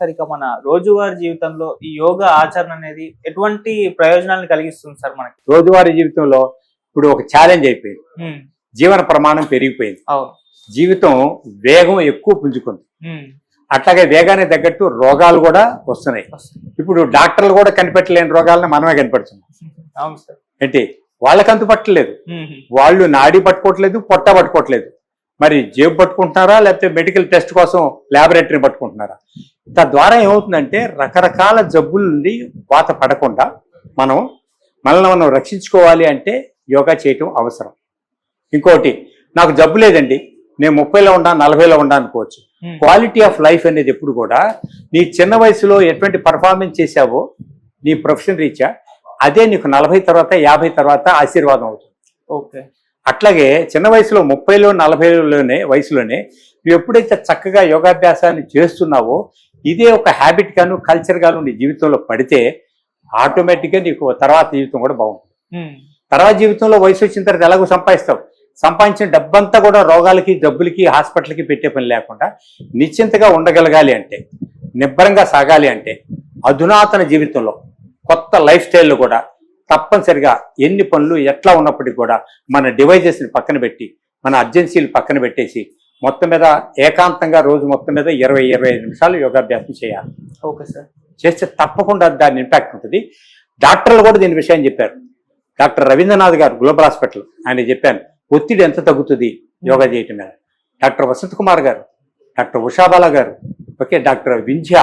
Sir ఇక మన రోజువారీ జీవితంలో ఈ యోగా ఆచరణ అనేది ఎటువంటి ప్రయోజనాలను కలిగిస్తుంది సార్ మనకి? రోజువారీ జీవితంలో ఇప్పుడు ఒక ఛాలెంజ్ అయిపోయింది. జీవన ప్రమాణం పెరిగిపోయింది. జీవితం వేగం ఎక్కువ పుంజుకుంది. అట్లాగే వేగానికి తగ్గట్టు రోగాలు కూడా వస్తున్నాయి. ఇప్పుడు డాక్టర్లు కూడా కనిపెట్టలేని రోగాలను మనమే కనిపెడుతున్నాం. ఏంటి? వాళ్ళకి అంతు పట్టలేదు. ఉమ్, వాళ్ళు నాడి పట్టుకోవట్లేదు పొట్ట పట్టుకోవట్లేదు. మరి జేబు పట్టుకుంటున్నారా లేకపోతే మెడికల్ టెస్ట్ కోసం ల్యాబొరేటరీ పట్టుకుంటున్నారా? తద్వారా ఏమవుతుందంటే రకరకాల జబ్బుల నుండి వాత పడకుండా మనం మనల్ని మనం రక్షించుకోవాలి అంటే యోగా చేయటం అవసరం. ఇంకోటి నాకు జబ్బు లేదండి. నేను ముప్పైలో ఉండా నలభైలో ఉండా అనుకోవచ్చు. క్వాలిటీ ఆఫ్ లైఫ్ అనేది ఎప్పుడు కూడా నీ చిన్న వయసులో ఎటువంటి పర్ఫార్మెన్స్ చేశావో నీ ప్రొఫెషన్ రీత్యా అదే నీకు నలభై తర్వాత యాభై తర్వాత ఆశీర్వాదం అవుతుంది. ఓకే. అట్లాగే చిన్న వయసులో ముప్పైలో నలభైలోనే వయసులోనే నువ్వు ఎప్పుడైతే చక్కగా యోగాభ్యాసాన్ని చేస్తున్నావో ఇదే ఒక హ్యాబిట్ గాను కల్చర్ గాను నీ జీవితంలో పడితే ఆటోమేటిక్గా నీకు తర్వాత జీవితం కూడా బాగుంటుంది. ఉమ్, తర్వాత జీవితంలో వయసు వచ్చిన తర్వాత ఎలాగో సంపాదిస్తావు? సంపాదించిన డబ్బంతా కూడా రోగాలకి జబ్బులకి హాస్పిటల్కి పెట్టే పని లేకుండా నిశ్చింతగా ఉండగలగాలి అంటే నిబ్బరంగా సాగాలి అంటే అధునాతన జీవితంలో కొత్త లైఫ్ స్టైల్లో కూడా తప్పనిసరిగా ఎన్ని పనులు ఎట్లా ఉన్నప్పటికీ కూడా మన డివైజెస్ని పక్కన పెట్టి మన అర్జెన్సీలు పక్కన పెట్టేసి మొత్తం మీద ఏకాంతంగా రోజు మొత్తం మీద ఇరవై ఇరవై ఐదు నిమిషాలు యోగాభ్యాసం చేయాలి. Okay sir. చేస్తే తప్పకుండా దాని ఇంపాక్ట్ ఉంటుంది. డాక్టర్లు కూడా దీని విషయం చెప్పారు. డాక్టర్ రవీంద్రనాథ్ గారు గ్లోబల్ హాస్పిటల్ ఆయన చెప్పాను. ఒత్తిడి ఎంత తగ్గుతుంది యోగా చేయటం మీద? డాక్టర్ వసంత్ కుమార్ గారు డాక్టర్ ఉషాబాల గారు ఓకే డాక్టర్ వింధ్య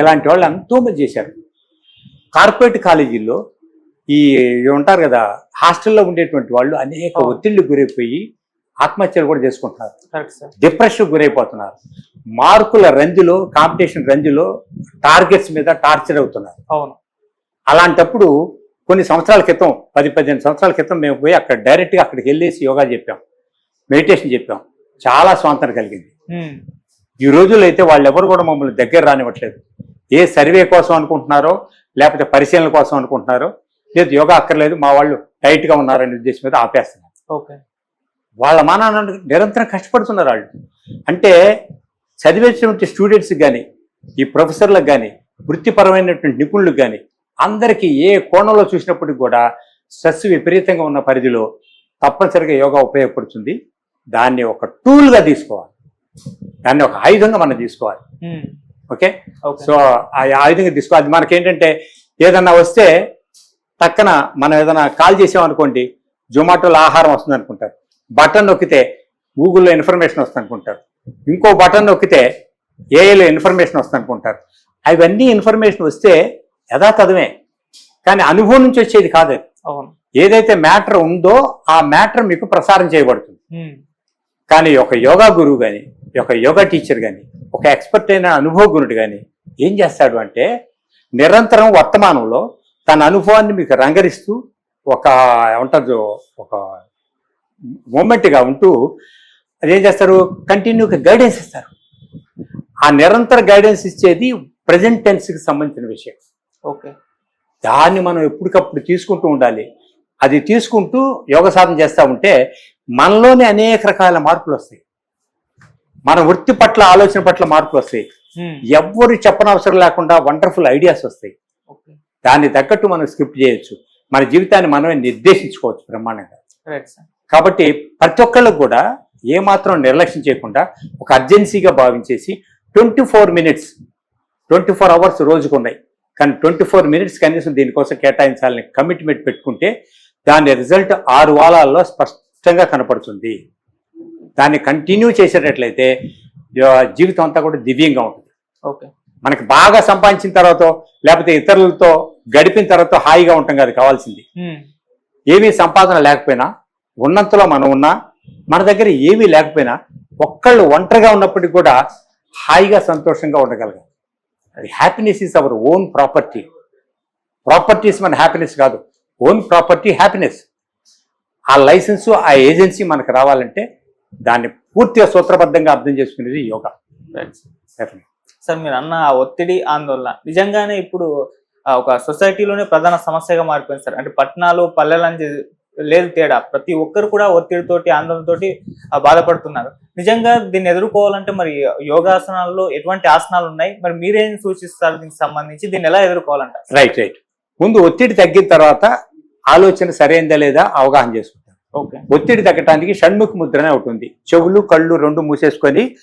ఇలాంటి వాళ్ళు ఎంతో మంది చేశారు. కార్పొరేట్ కాలేజీల్లో ఈ ఉంటారు కదా హాస్టల్లో ఉండేటువంటి వాళ్ళు అనేక అవును. ఒత్తిళ్ళు గురైపోయి ఆత్మహత్యలు కూడా చేసుకుంటున్నారు. డిప్రెషన్ గురైపోతున్నారు. మార్కుల రంజులో కాంపిటీషన్ రంజులో టార్గెట్స్ మీద టార్చర్ అవుతున్నారు. అవును. అలాంటప్పుడు కొన్ని సంవత్సరాల క్రితం పది పదిహేను సంవత్సరాల క్రితం మేము పోయి అక్కడ డైరెక్ట్గా అక్కడికి వెళ్ళేసి యోగా చెప్పాం. మెడిటేషన్ చెప్పాం. చాలా స్వాంతన కలిగింది. ఈ రోజుల్లో అయితే వాళ్ళు ఎవరు కూడా మమ్మల్ని దగ్గర రానివ్వట్లేదు. ఏ సర్వే కోసం అనుకుంటున్నారో లేకపోతే పరిశీలన కోసం అనుకుంటున్నారో లేదు యోగా అక్కర్లేదు మా వాళ్ళు టైట్గా ఉన్నారనే ఉద్దేశం మీద ఆపేస్తున్నారు. ఓకే. వాళ్ళ మానాన్న నిరంతరం కష్టపడుతున్నారు వాళ్ళు. అంటే చదివేసినటువంటి స్టూడెంట్స్కి కానీ ఈ ప్రొఫెసర్లకు కానీ వృత్తిపరమైనటువంటి నిపుణులకు కానీ అందరికీ ఏ కోణంలో చూసినప్పటికి కూడా స్ట్రెస్ విపరీతంగా ఉన్న పరిధిలో తప్పనిసరిగా యోగా ఉపయోగపడుతుంది. దాన్ని ఒక టూల్గా తీసుకోవాలి. దాన్ని ఒక ఆయుధంగా మనం తీసుకోవాలి. ఉమ్, ఓకే? సో ఆ ఆయుధంగా తీసుకోవాలి అది మనకేంటంటే ఏదన్నా వస్తే పక్కన మనం ఏదైనా కాల్ చేసామనుకోండి జొమాటోలో ఆహారం వస్తుంది అనుకుంటారు బటన్ నొక్కితే గూగుల్లో ఇన్ఫర్మేషన్ వస్తుంది అనుకుంటారు ఇంకో బటన్ నొక్కితే ఏఐలో ఇన్ఫర్మేషన్ వస్తుంది అనుకుంటారు అవన్నీ ఇన్ఫర్మేషన్ వస్తే యథాతథమే. కానీ అనుభవం నుంచి వచ్చేది కాదు ఏదైతే మ్యాటర్ ఉందో ఆ మ్యాటర్ మీకు ప్రసారం చేయబడుతుంది. కానీ ఒక యోగా గురువు కానీ ఒక యోగా టీచర్ కానీ ఒక ఎక్స్పర్ట్ అయిన అనుభవ గురుడు కానీ ఏం చేస్తాడు అంటే నిరంతరం వర్తమానంలో తన అనుభవాన్ని మీకు రంగరిస్తూ ఒక ఏమంటారు ఒక మూమెంట్గా ఉంటూ అదేం చేస్తారు? కంటిన్యూగా గైడెన్స్ ఇస్తారు. ఆ నిరంతర గైడెన్స్ ఇచ్చేది ప్రజెంట్ టెన్స్కి సంబంధించిన విషయం. ఓకే. దాన్ని మనం ఎప్పటికప్పుడు తీసుకుంటూ ఉండాలి. అది తీసుకుంటూ యోగ సాధన చేస్తూ ఉంటే మనలోనే అనేక రకాల మార్పులు వస్తాయి. మన వృత్తి పట్ల ఆలోచన పట్ల మార్పులు వస్తాయి. ఉమ్, ఎవ్వరు చెప్పనవసరం లేకుండా వండర్ఫుల్ ఐడియాస్ వస్తాయి. దాన్ని తగ్గట్టు మనం స్క్రిప్ట్ చేయొచ్చు. మన జీవితాన్ని మనమే నిర్దేశించుకోవచ్చు బ్రహ్మాండంగా. Right sir. కాబట్టి ప్రతి ఒక్కళ్ళకు కూడా ఏమాత్రం నిర్లక్ష్యం చేయకుండా ఒక అర్జెన్సీగా భావించేసి twenty four minutes twenty four hours రోజుకు ఉన్నాయి. కానీ ట్వంటీ ఫోర్ మినిట్స్ కనీసం దీనికోసం కేటాయించాలని కమిట్మెంట్ పెట్టుకుంటే దాని రిజల్ట్ ఆరు వారాల్లో స్పష్టంగా కనపడుతుంది. దాన్ని కంటిన్యూ చేసేటట్లయితే జీవితం అంతా కూడా దివ్యంగా ఉంటుంది. ఓకే. మనకి బాగా సంపాదించిన తర్వాత లేకపోతే ఇతరులతో గడిపిన తర్వాత హాయిగా ఉంటాం కాదు కావాల్సింది. ఏమీ సంపాదన లేకపోయినా ఉన్నంతలో మనం ఉన్నా మన దగ్గర ఏమీ లేకపోయినా ఒక్కళ్ళు ఒంటరిగా ఉన్నప్పటికీ కూడా హాయిగా సంతోషంగా ఉండగలగాలి. అది happiness is our own property properties మన హ్యాపీనెస్ కాదు. ఓన్ ప్రాపర్టీ హ్యాపీనెస్ ఆ లైసెన్సు ఆ ఏజెన్సీ మనకు రావాలంటే దాన్ని పూర్తిగా సూత్రబద్ధంగా అర్థం చేసుకునేది యోగా. సార్. మీరు అన్న ఒత్తిడి ఆందోళన నిజంగానే ఇప్పుడు ఒక సొసైటీలోనే ప్రధాన సమస్యగా మారిపోయింది సార్ అంటే పట్టణాలు పల్లెలని లేదు తేడా. ప్రతి ఒక్కరు కూడా ఒత్తిడితోటి ఆందోళనతోటి బాధపడుతున్నారు. నిజంగా దీన్ని ఎదుర్కోవాలంటే మరి యోగాసనాల్లో ఎటువంటి ఆసనాలు ఉన్నాయి? మరి మీరేం సూచిస్తారు? దీనికి సంబంధించి దీన్ని ఎలా ఎదుర్కోవాలంటారు రైట్ రైట్. ముందు ఒత్తిడి తగ్గిన తర్వాత ఆలోచన సరైందా లేదా అవగాహన చేసుకుంటారు. ఓకే. ఒత్తిడి తగ్గటానికి షణ్ముఖ ముద్ర అని ఒకటి ఉంది. చెవులు కళ్ళు రెండు మూసేసుకొని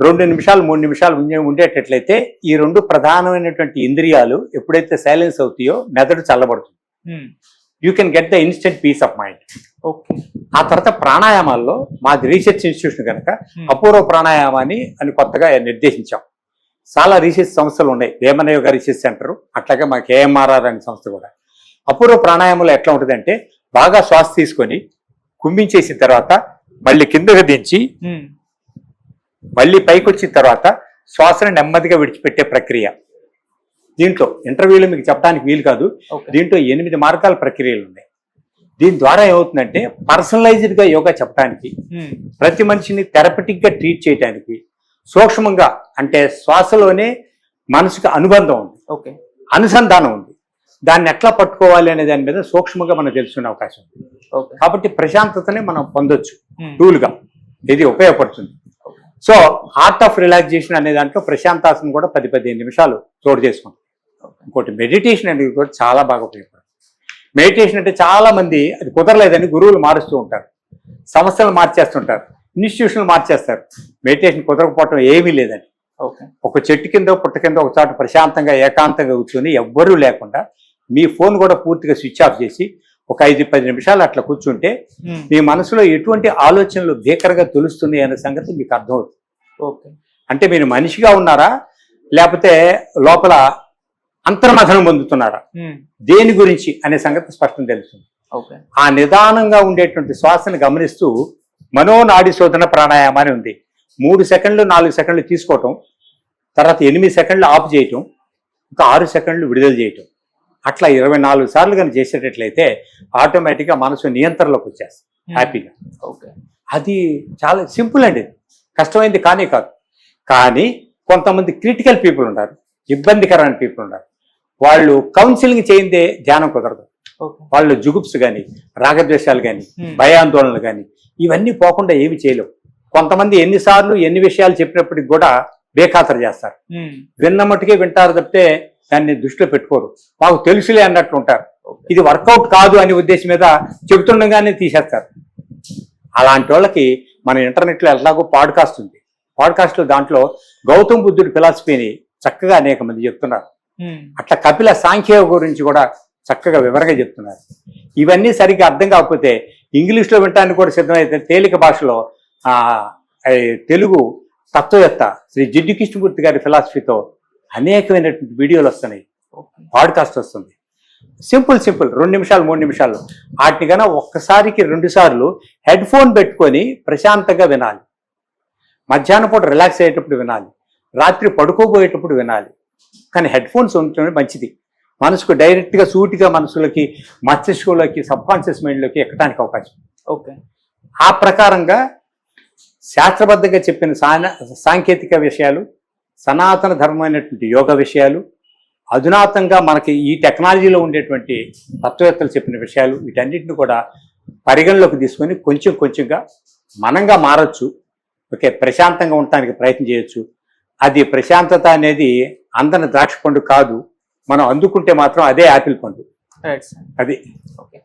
రెండు నిమిషాలు మూడు నిమిషాలు ఉండే- ఉండేటట్లయితే ఈ రెండు ప్రధానమైనటువంటి ఇంద్రియాలు ఎప్పుడైతే సైలెన్స్ అవుతాయో మెదడు చల్లబడుతుంది. You can get the instant peace of mind okay ఆ తర్వాత ప్రాణాయామాల్లో మాది రీసెర్చ్ ఇన్స్టిట్యూషన్ కనుక ఉమ్, అపూర్వ ప్రాణాయామాన్ని అని కొత్తగా నిర్దేశించాం. చాలా రీసెర్చ్ సంస్థలు ఉన్నాయి. వేమన యోగ రీసెర్చ్ సెంటర్ అట్లాగే మా కేఎంఆర్ఆర్ అనే సంస్థ కూడా. అపూర్వ ప్రాణాయామంలో ఎట్లా ఉంటుందంటే బాగా శ్వాస తీసుకొని కుంభించేసిన తర్వాత మళ్ళీ కిందకి దించి ఉమ్, మళ్ళీ పైకి వచ్చిన తర్వాత శ్వాసను నెమ్మదిగా విడిచిపెట్టే ప్రక్రియ. దీంట్లో ఇంటర్వ్యూలో మీకు చెప్పడానికి వీలు కాదు. దీంట్లో ఎనిమిది మార్గాల ప్రక్రియలు ఉన్నాయి. దీని ద్వారా ఏమవుతుందంటే పర్సనలైజ్డ్గా యోగా చెప్పడానికి ప్రతి మనిషిని థెరపటిక్గా ట్రీట్ చేయడానికి సూక్ష్మంగా అంటే శ్వాసలోనే మనసుకు అనుబంధం ఉంది. ఓకే. అనుసంధానం ఉంది. దాన్ని ఎట్లా పట్టుకోవాలి అనే దాని మీద సూక్ష్మంగా మనం తెలుసుకునే అవకాశం ఉంది. ఓకే. కాబట్టి ప్రశాంతతని మనం పొందొచ్చు. ఉమ్, టూల్గా ఇది ఉపయోగపడుతుంది. సో ఆర్ట్ ఆఫ్ రిలాక్సేషన్ అనే దాంట్లో ప్రశాంతాసనం కూడా పది పదిహేను నిమిషాలు చోటు చేసుకుంటాం ఇంకోటి మెడిటేషన్ అనేది కూడా చాలా బాగా ఉపయోగపడుతుంది. మెడిటేషన్ అంటే చాలా మంది అది కుదరలేదని గురువులు మారుస్తూ ఉంటారు. సంస్థలు మార్చేస్తుంటారు. ఇన్స్టిట్యూషన్లు మార్చేస్తారు. మెడిటేషన్ కుదరకపోవటం ఏమీ లేదని ఓకే ఒక చెట్టు కింద పుట్ట కింద ఒక చోట ప్రశాంతంగా ఏకాంతంగా కూర్చొని ఎవ్వరూ లేకుండా మీ ఫోన్ కూడా పూర్తిగా స్విచ్ ఆఫ్ చేసి ఒక ఐదు పది నిమిషాలు అట్లా కూర్చుంటే ఉమ్, మీ మనసులో ఎటువంటి ఆలోచనలు భీకరంగా తెలుస్తుంది అనే సంగతి మీకు అర్థమవుతుంది. ఓకే అంటే మీరు మనిషిగా ఉన్నారా? లేకపోతే లోపల అంతర్మథనం పొందుతున్నారా? దేని గురించి అనే సంగతి స్పష్టం తెలుస్తుంది. ఆ నిదానంగా ఉండేటువంటి శ్వాసను గమనిస్తూ మనోనాడి శోధన ప్రాణాయామం అని ఉంది. మూడు సెకండ్లు నాలుగు సెకండ్లు తీసుకోవటం తర్వాత ఎనిమిది సెకండ్లు ఆఫ్ చేయటం ఇంకా ఆరు సెకండ్లు విడుదల చేయటం. అట్లా ఇరవై నాలుగు సార్లు కానీ చేసేటట్లయితే ఆటోమేటిక్గా మనసు నియంత్రణలోకి వచ్చేస్తుంది. హ్యాపీగా. ఓకే. అది చాలా సింపుల్ అండి. కష్టమైంది కానీ కాదు. కానీ కొంతమంది క్రిటికల్ పీపుల్ ఉన్నారు ఇబ్బందికరమైన పీపుల్ ఉన్నారు వాళ్ళు కౌన్సిలింగ్ చేయిందే ధ్యానం కుదరదు. వాళ్ళు జుగుప్స్ కానీ రాగద్వేషాలు కానీ భయాందోళనలు కానీ ఇవన్నీ పోకుండా ఏమి చేయలేవు. కొంతమంది ఎన్నిసార్లు ఎన్ని విషయాలు చెప్పినప్పటికి కూడా బేఖాతరు చేస్తారు. విన్న మట్టుకే వింటారు తప్పితే దాన్ని దృష్టిలో పెట్టుకోరు. మాకు తెలుసులే అన్నట్లు ఉంటారు. ఇది వర్కౌట్ కాదు అనే ఉద్దేశం మీద చెబుతుండగానే తీసేస్తారు. అలాంటి వాళ్ళకి మన ఇంటర్నెట్లో ఎలాగో పాడ్కాస్ట్ ఉంది. పాడ్కాస్ట్లో దాంట్లో గౌతమ్ బుద్ధుడి ఫిలాసఫీని చక్కగా అనేక మంది చెప్తున్నారు. అట్లా కపిల సాంఖ్య గురించి కూడా చక్కగా వివరంగా చెప్తున్నారు. ఇవన్నీ సరిగ్గా అర్థం కాకపోతే ఇంగ్లీష్లో వినటానికి కూడా సిద్ధమైతే తేలిక భాషలో తెలుగు తత్వవేత్త శ్రీ జిడ్డు కృష్ణమూర్తి గారి ఫిలాసఫీతో అనేకమైనటువంటి వీడియోలు వస్తున్నాయి. పాడ్కాస్ట్ వస్తుంది. Simple simple. రెండు నిమిషాలు మూడు నిమిషాలు. వాటిని కన్నా ఒక్కసారికి రెండు సార్లు హెడ్ ఫోన్ పెట్టుకొని ప్రశాంతంగా వినాలి. మధ్యాహ్నం పూట రిలాక్స్ అయ్యేటప్పుడు వినాలి. రాత్రి పడుకోబోయేటప్పుడు వినాలి. కానీ హెడ్ ఫోన్స్ ఉండటమే మంచిది. మనసుకు డైరెక్ట్గా సూటిగా మనసులకి మస్తిష్కంలోకి సబ్కాన్షియస్ మైండ్లోకి ఎక్కడానికి అవకాశం. ఓకే. ఆ ప్రకారంగా శాస్త్రబద్ధంగా చెప్పిన సాంకేతిక విషయాలు సనాతన ధర్మమైనటువంటి యోగ విషయాలు అధునాతంగా మనకి ఈ టెక్నాలజీలో ఉండేటువంటి తత్వవేత్తలు చెప్పిన విషయాలు వీటన్నిటిని కూడా పరిగణలోకి తీసుకొని కొంచెం కొంచెంగా మనంగా మారచ్చు. ఓకే ప్రశాంతంగా ఉండటానికి ప్రయత్నం చేయొచ్చు. అది ప్రశాంతత అనేది అందని ద్రాక్ష పండు కాదు మనం అందుకుంటే మాత్రం అదే యాపిల్ పండు. అది. ఓకే